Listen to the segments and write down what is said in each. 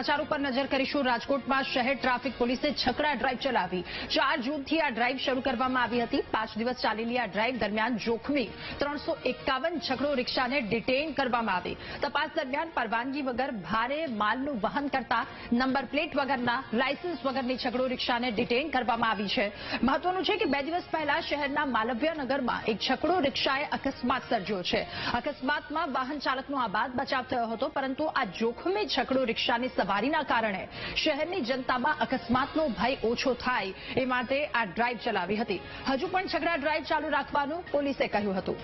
સમાચાર ઉપર નજર કરીશું. રાજકોટમાં શહેર ટ્રાફિક પોલીસે છકડા ડ્રાઈવ ચલાવી. ચાર જૂનથી આ ડ્રાઈવ શરૂ કરવામાં આવી હતી. પાંચ દિવસ ચાલેલી આ ડ્રાઈવ દરમિયાન જોખમી ત્રણસો એકાવન છકડો રિક્ષાને ડિટેઇન કરવામાં આવી. તપાસ દરમિયાન પરવાનગી વગર ભારે માલનું વહન કરતા નંબર પ્લેટ વગરના લાયસન્સ વગરની છકડો રિક્ષાને ડિટેઇન કરવામાં આવી છે. મહત્વનું છે કે બે દિવસ પહેલા શહેરના માલવ્યનગરમાં એક છકડો રિક્ષાએ અકસ્માત સર્જ્યો છે. અકસ્માતમાં વાહન ચાલકનો આબાદ બચાવ થયો હતો, પરંતુ આ જોખમી છકડો રિક્ષાની સવારીના કારણે શહેરની જનતામાં અકસ્માતનો ભય ઓછો થાય એ માટે આ ડ્રાઈવ ચલાવી હતી. હજુ પણ છગડા ડ્રાઈવ ચાલુ રાખવાનું પોલીસે કહ્યું હતું.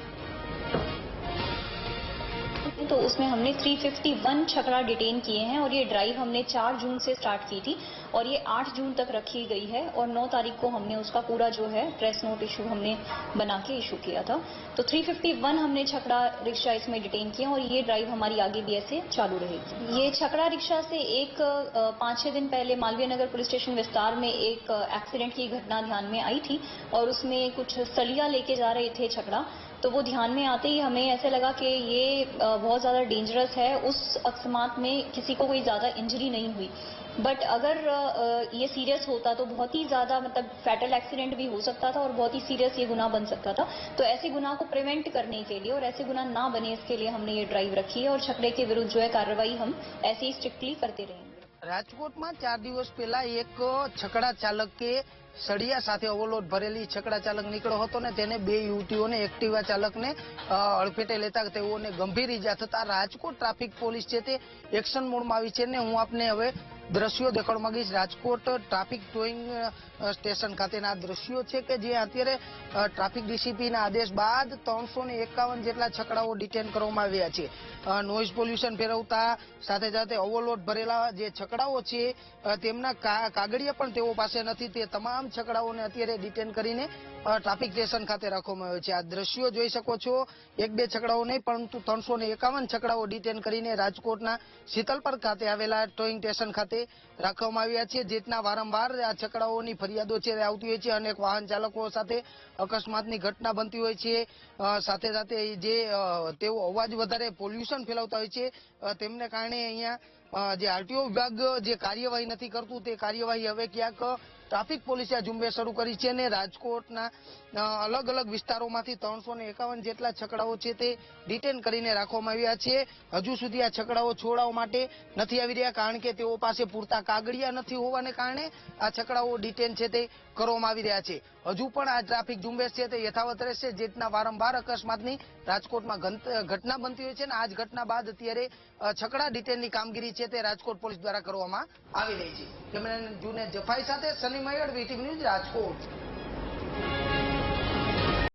तो उसमें हमने 351 छकड़ा डिटेन किए हैं और ये ड्राइव हमने 4 जून से स्टार्ट की थी और ये 8 जून तक रखी गई है और 9 तारीख को हमने उसका पूरा जो है प्रेस नोट इशू हमने बना के इशू किया था। तो 351 हमने छकड़ा रिक्शा इसमें डिटेन किया और ये ड्राइव हमारी आगे भी ऐसे चालू रहेगी। ये छकड़ा रिक्शा से एक पाँच छः दिन पहले मालवीय नगर पुलिस स्टेशन विस्तार में एक एक्सीडेंट की घटना ध्यान में आई थी और उसमें कुछ सलिया लेके जा रहे थे छकड़ा तो वो ध्यान में आते ही हमें ऐसे लगा कि ये अ, बहुत ज़्यादा डेंजरस है उस अकस्मात में किसी को कोई ज़्यादा इंजरी नहीं हुई बट अगर अ, अ, ये सीरियस होता तो बहुत ही ज़्यादा मतलब फैटल एक्सीडेंट भी हो सकता था और बहुत ही सीरियस ये गुनाह बन सकता था तो ऐसे गुनाह को प्रिवेंट करने के लिए और ऐसे गुनाह ना बने इसके लिए हमने ये ड्राइव रखी है और छकड़े के विरुद्ध जो है कार्रवाई हम ऐसे ही स्ट्रिक्टली करते रहेंगे રાજકોટમાં ચાર દિવસ પહેલા એક છકડા ચાલકે સળિયા સાથે ઓવરલોડ ભરેલી છકડા ચાલક નીકળ્યો હતો ને તેને બે યુવતીઓને એક્ટિવા ચાલકને અડફેટે લેતા તેઓને ગંભીર ઈજા થતા રાજકોટ ટ્રાફિક પોલીસ છે તે એક્શન મોડમાં આવી છે ને હું આપને હવે દ્રશ્યો દેખાડવા માંગીશ રાજકોટ ટ્રાફિક ટોઈંગ સ્ટેશન ખાતેના દ્રશ્યો છે કે જે અત્યારે ટ્રાફિક ડીસીપીના આદેશ બાદ ત્રણસો જેટલા છકડાઓ ડિટેન કરવામાં આવ્યા છે. નોઇઝ પોલ્યુશન ફેરવતા સાથે સાથે ઓવરલોડ ભરેલા જે છકડાઓ છે તેમના કાગળિયા પણ તેઓ પાસે નથી. તે તમામ છકડાઓને અત્યારે ડિટેન કરીને ટ્રાફિક સ્ટેશન ખાતે રાખવામાં આવ્યો છે. આ દ્રશ્યો જોઈ શકો છો. એક બે છકડાઓ નહીં, પરંતુ ત્રણસો એકાવન છકડાઓ ડિટેન કરીને રાજકોટના શીતલપર ખાતે આવેલા ટોઈંગ સ્ટેશન ખાતે રાખવામાં આવ્યા છે. જેટના વારંવાર આ છકડાઓની ફરિયાદો છે, આવતી હોય છે અનેક વાહન ચાલકો સાથે અકસ્માતની ઘટના બનતી હોય છે. સાથે સાથે જે તેઓ અવાજ વધારે પોલ્યુશન ફેલાવતા હોય છે. તેમને કારણે અહીંયા જે આરટીઓ વિભાગ જે કાર્યવાહી નથી કરતું, તે કાર્યવાહી હવે ક્યાંક ટ્રાફિક પોલીસે આ ઝુંબેશ શરૂ કરી છે અને રાજકોટના અલગ અલગ વિસ્તારોમાંથી ત્રણસો જેટલા છકડાઓ છે તે ડિટેન કરીને રાખવામાં આવ્યા છે. હજુ સુધી આ છકડાઓ છોડાવવા માટે નથી આવી રહ્યા કારણ કે તેઓ પાસે પૂરતા કાગળિયા નથી હોવાને કારણે આ છકડાઓ ડિટેન છે તે કરવામાં આવી રહ્યા છે. હજુ પણ આ ટ્રાફિક ઝુંબેશ છે તે યથાવત રહેશે જેટના વારંવાર અકસ્માતની રાજકોટમાં ઘટના બનતી હોય છે અને આ જ ઘટના બાદ અત્યારે છકડા ડિટેનની કામગીરી છે તે રાજકોટ પોલીસ દ્વારા કરવામાં આવી રહી છે. કેમેરામેન જુને જફાઈ સાથે સની મયડ વીટીવી ન્યૂઝ રાજકોટ